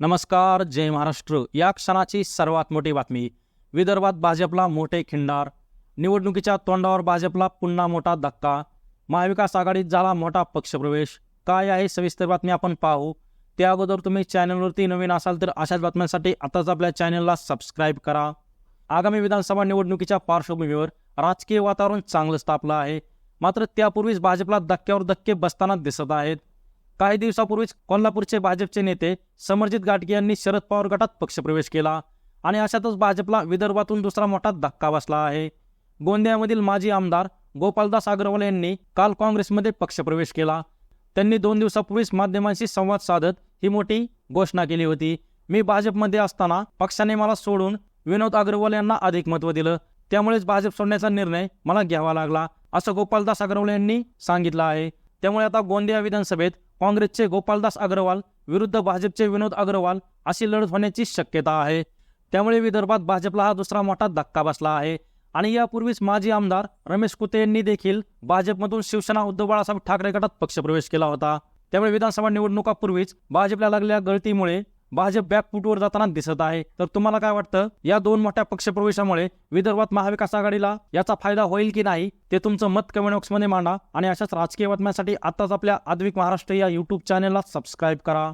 नमस्कार जय महाराष्ट्र. या क्षणाची सर्वात मोठी बातमी. विदर्भात भाजपला मोठे खिंडार. निवडणुकीच्या तोंडावर भाजपला पुन्हा मोठा धक्का. महाविकास आघाडीत झाला मोठा पक्षप्रवेश. काय आहे सविस्तर बातमी आपण पाहू. त्या अगोदर तुम्ही चॅनलवरती नवीन असाल तर अशाच बातम्यांसाठी आताच आपल्या चॅनलला सबस्क्राईब करा. आगामी विधानसभा निवडणुकीच्या पार्श्वभूमीवर राजकीय वातावरण चांगलंच तापलं आहे. मात्र त्यापूर्वीच भाजपला धक्क्यावर धक्के बसताना दिसत आहेत. काही दिवसापूर्वीच कोल्हापूरचे भाजपचे नेते समरजित गाटगे यांनी शरद पवार गटात पक्षप्रवेश केला आणि अशातच भाजपला विदर्भातून दुसरा मोठा धक्का बसला आहे. गोंदियामधील माजी आमदार गोपालदास अग्रवाल यांनी काल काँग्रेसमध्ये पक्षप्रवेश केला. त्यांनी दोन दिवसापूर्वीच माध्यमांशी संवाद साधत ही मोठी घोषणा केली होती. मी भाजपमध्ये असताना पक्षाने मला सोडून विनोद अग्रवाल यांना अधिक महत्त्व दिलं. त्यामुळेच भाजप सोडण्याचा निर्णय मला घ्यावा लागला असं गोपालदास अग्रवाल यांनी सांगितलं आहे. त्यामुळे आता गोंदिया विधानसभेत काँग्रेसचे गोपालदास अग्रवाल विरुद्ध भाजपचे विनोद अग्रवाल अशी लढत होण्याची शक्यता आहे. त्यामुळे विदर्भात भाजपला हा दुसरा मोठा धक्का बसला आहे. आणि यापूर्वीच माजी आमदार रमेश कुते यांनी देखील भाजपमधून शिवसेना उद्धव बाळासाहेब ठाकरे गटात पक्षप्रवेश केला होता. त्यामुळे विधानसभा निवडणुकापूर्वीच भाजपला लागलेल्या गळतीमुळे भाजप बॅकफुटवर जाताना दिसत आहे. तर तुम्हाला काय वाटतं? या दोन मोठ्या पक्षप्रवेशामुळे विदर्भात महाविकास आघाडीला याचा फायदा होईल की नाही ते तुमचं मत कमेंट बॉक्समध्ये मांडा आणि अशाच राजकीय बातम्यांसाठी आताच आपल्या आद्विक महाराष्ट्र या युट्यूब चॅनेलला सबस्क्राईब करा.